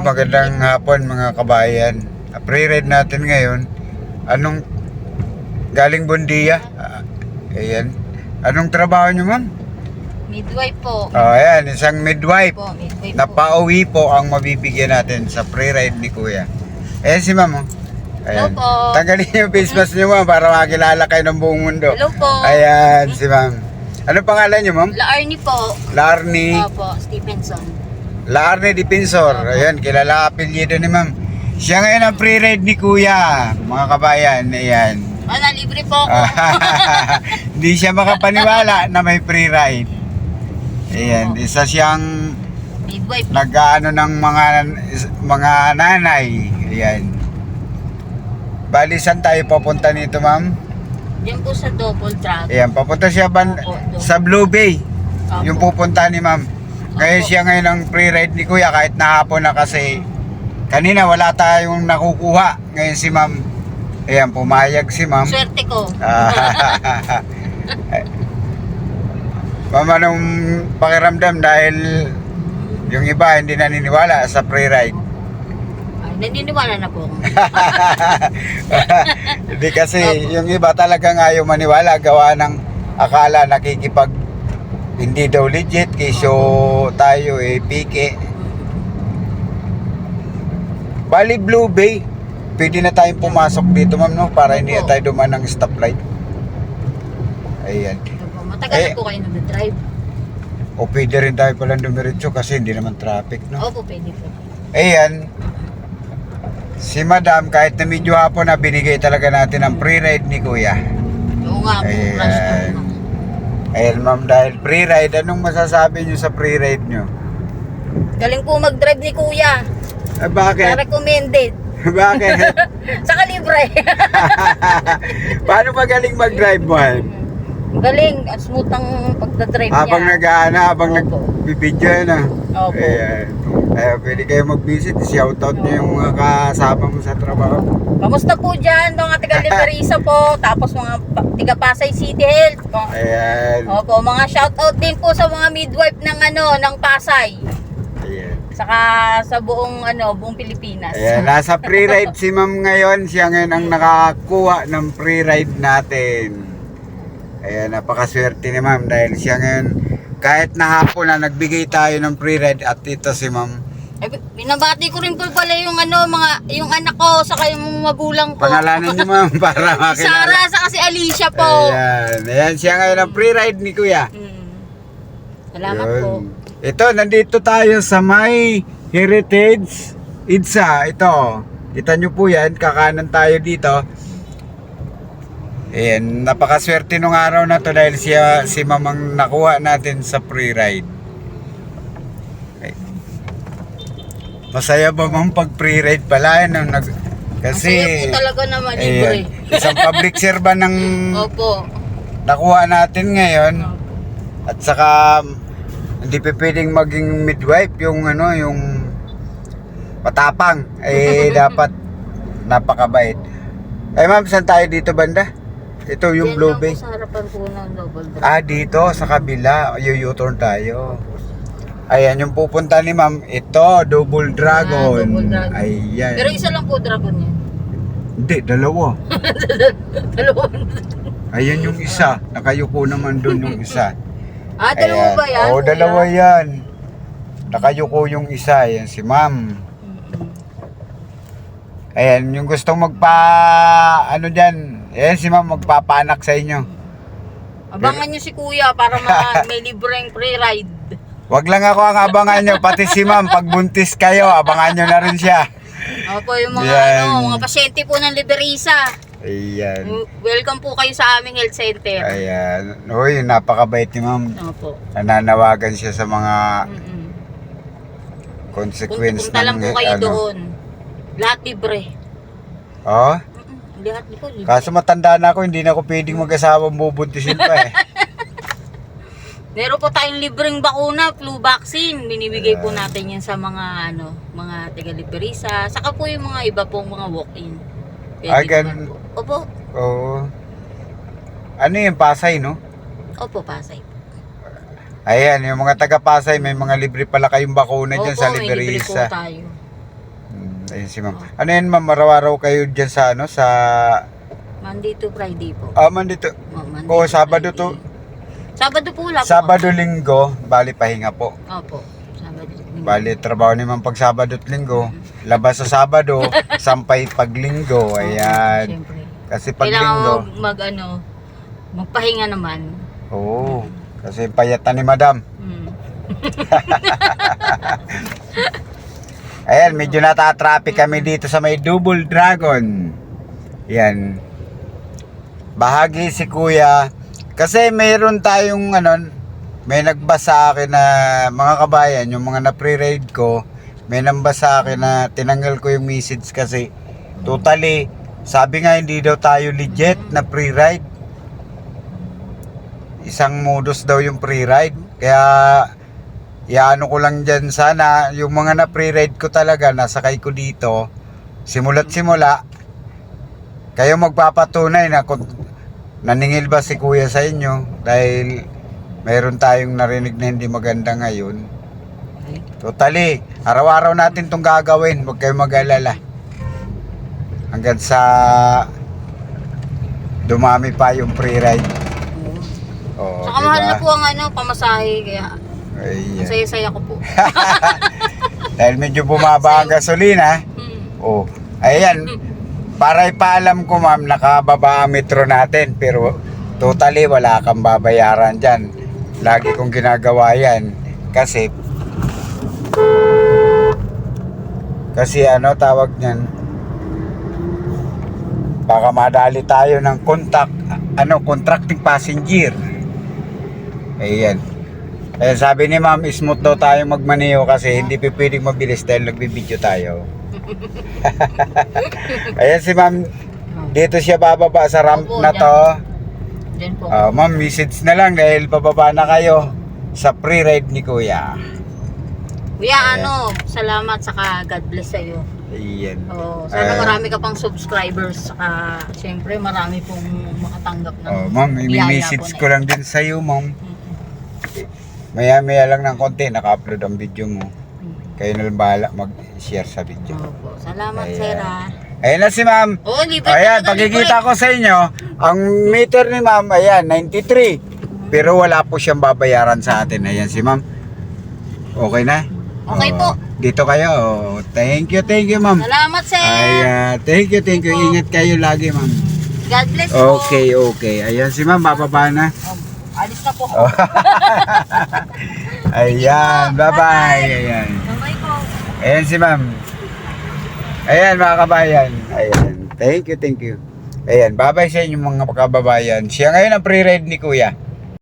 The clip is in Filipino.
magandang hapon mga kabayan. Pre-read natin ngayon. Anong galing Bundia? Ah, ayan. Anong trabaho niyo, ma'am? Midwife po. Oh, ayan, isang midwife. Po, midwife Na po. pauwi po ang mabibigyan natin sa pre-ride ni Kuya. Ayan si ma'am. oh. Ayan. Hello po. Tanggalin niyo yung face mask niyo, ma'am, para makilala kayo ng buong mundo. Hello po. Ayan, si ma'am. Ano pangalan niyo, ma'am? Laarni po. Larny. Opo, Stevenson. Larne Defensor. Ayan, kilala apelyido ni ma'am. Siya ngayon ang pre-ride ni Kuya, mga kabayan. Ayan. Ano, libre po ako. Hindi siya makapaniwala na may pre-ride. Ayan, isa siyang nag-ano ng mga mga nanay. Ayan. Bali, saan tayo papunta nito, ma'am? Diyan po sa double track. Ayan, papunta siya ban Opo, doon. sa Blue Bay. Opo. Yung pupunta ni ma'am. Opo. siya ngayon ang pre-ride ni kuya kahit nahapon na kasi kanina wala tayong nakukuha. Ngayon si ma'am, ayan, pumayag si ma'am. Swerte ko. Ah, ma'am, anong pakiramdam dahil yung iba hindi naniniwala sa pre-ride? Ay, naniniwala na po. Hindi kasi yung iba talagang ayaw maniwala gawa ng akala nakikipag hindi daw legit kesyo tayo eh pike. Bali Blue Bay. Pwede na tayong pumasok dito ma'am no para hindi na tayo duman ng stoplight. Ayan. Opo, Matagal Eh. na po kayo nag-drive. O pwede rin tayo palang dumiretso kasi hindi naman traffic no. Opo, pwede po. Ayan. Si Madam kahit na medyo hapon na binigay talaga natin ang pre-ride ni Kuya. Oo nga po, Ayan. Ayan ma'am, dahil pre-ride, anong masasabi nyo sa pre-ride nyo? Galing po mag-drive ni Kuya. Ah, bakit? recommended. bakit? Saka libre. Paano magaling mag-drive mo? Han? Galing, at smooth ang pagdadrive niya. Habang nag-aana, habang nagbibidyo na. Opo. Ayan. Kaya pwede kayo mag-visit, shoutout nyo yung mga kasama mo sa trabaho. Kamusta po dyan, mga taga Liberisa po, tapos mga pa- taga Pasay City Health. Mga- Ayan. Opo, mga shoutout din po sa mga midwife ng ano, ng Pasay. Ayan. Saka sa buong ano, buong Pilipinas. Ayan, nasa pre-ride si ma'am ngayon. Siya ngayon ang nakakuha ng pre-ride natin. Ayan, napakaswerte ni ma'am dahil siya ngayon kahit na hapon na nagbigay tayo ng pre-ride at ito si ma'am. Eh, binabati ko rin po pala yung ano, mga yung anak ko saka yung magulang ko. Pangalanan niyo ma'am para makilala. saka si Alicia po. Ayan, ayan siya ngayon ang pre-ride ni kuya. Mm. Salamat Yun. po. Ito, nandito tayo sa may Heritage Idsa. Ito, kita nyo po yan, kakanan tayo dito. Ayan, napakaswerte nung araw na to dahil siya, si mamang nakuha natin sa pre-ride. Ay. Masaya ba mang pag pre-ride pala? Ano, nag, kasi, po talaga naman libre. ayan, isang public servant ng Opo. nakuha natin ngayon. At saka hindi pa pwedeng maging midwife yung ano yung matapang eh dapat napakabait. Eh ma'am, saan tayo dito banda? Ito yung Yan Blue Bay. sa harapan po ng double drive. Ah, dito sa kabila, u-turn tayo. Ayan yung pupunta ni ma'am. Ito, Double Dragon. Ah, Double Dragon. Ayan. Pero isa lang po dragon niya. Hindi, dalawa. Dalawa. Ayan yung isa. Nakayuko naman doon yung isa. Ah, dalawa Ayan. ba yan? Oo, kuya? dalawa yan. Nakayuko yung isa. Ayan, si ma'am. Ayan, yung gustong magpa... Ano dyan. Ayan, si ma'am magpapanak sa inyo. Abangan niyo si kuya para ma may libreng pre-ride. Wag lang ako ang abangan nyo. Pati si ma'am, pag buntis kayo, abangan nyo na rin siya. Opo, yung mga Yan. ano, mga pasyente po ng Liberisa. Ayan. Welcome po kayo sa aming health center. Ayan. Uy, napakabait ni ma'am. Opo. Nananawagan siya sa mga Mm-mm. consequence Punta lang po kayo ano. doon. Lahat libre. Oh? Lahat libre. Kaso matanda na ako, hindi na ako pwedeng mag-asawang bubuntisin pa eh. Meron po tayong libreng bakuna, flu vaccine. Binibigay po natin yan sa mga ano, mga taga Liberisa. Saka po yung mga iba pong mga walk-in. Pwede Ah, man po. Opo. Oo. Ano yung Pasay, no? Opo, Pasay. Ayan, yung mga taga Pasay, may mga libre pala kayong bakuna dyan Opo, sa may libre po Liberisa. tayo. Ayun si ma'am. Ano yan ma'am, araw-araw kayo dyan sa ano, sa... Monday to Friday po. Ah, man dito. Oh, Monday Oo, to Sabado Friday. to. Sabado po wala po. Sabado, linggo, bali pahinga po. Opo. Sabado. Bali, trabaho ni ma'am pag Sabado at linggo. Labas sa Sabado, sampay pag linggo. Ayan. Siyempre. Kasi pag Kailangan linggo, mag, mag ano, magpahinga naman. oo. Kasi payatan ni madam. Hmm. Ayan, medyo nata-traffic kami dito sa may Double Dragon. Yan. Bahagi si Kuya. Kasi mayroon tayong ano, may nagbasa sa akin na mga kabayan, yung mga na-pre-raid ko, may nambasa sa akin na tinanggal ko yung message kasi totally, sabi nga hindi daw tayo legit na pre-ride. Isang modus daw yung pre-ride. Kaya Iano ko lang dyan sana, yung mga na pre-ride ko talaga, nasakay ko dito, simula't simula, kayo magpapatunay na kung naningil ba si kuya sa inyo dahil mayroon tayong narinig na hindi maganda ngayon. Totally, araw-araw natin itong gagawin, huwag kayo mag-alala. Hanggang sa dumami pa yung pre-ride. Oh, Saka mahal na po ang ano, pamasahe. Kaya Ayan. saya-saya ko po. Dahil medyo bumaba ang gasolina. Hmm. Oh, ayan. Para ipaalam ko ma'am, nakababa ang metro natin. Pero totally wala kang babayaran dyan. Lagi kong ginagawa yan. Kasi, kasi ano tawag niyan, baka madali tayo ng contact, ano, contracting passenger. Ayan. Eh, sabi ni ma'am, smooth daw tayo magmaneho kasi hindi pwedeng mabilis dahil nagbibideo tayo. Ayan si ma'am, dito siya bababa sa ramp Opo, na to. Diyan po. Ah, ma'am, message na lang dahil bababa na kayo sa pre-ride ni Kuya. Kuya, ano, salamat saka God bless sa'yo. Ayan. Oh, sana Ah. marami ka pang subscribers saka syempre marami pong makatanggap ng Oh, ma'am, i-message ko lang din sa iyo, ma'am. Mm, Maya-maya lang ng konti, naka-upload ang video mo. mm. Kayo na lang bahala mag-share sa video. Opo, salamat Ayan. sir ha. Ayan na si ma'am. Oh, libre Ayan, talaga, pagkikita ko sa inyo, ang meter ni ma'am, ayan, 93. Pero wala po siyang babayaran sa atin. Ayan si ma'am. Okay na? Okay Oh, po. Dito kayo. Oh, Thank you, thank you, ma'am. Salamat sir. Ayan, thank you, thank you. Ingat kayo lagi, ma'am. God bless po. Okay, okay. Ayan si ma'am, bababa na. Oh, alis na po. Oh. Ayan, bye-bye. Ayan. Bye-bye po. Ayan si ma'am. Ayan mga kabayan. Ayan. Thank you, thank you. Ayan, bye-bye sa inyo mga kababayan. Siya ngayon ang pre-ride ni kuya.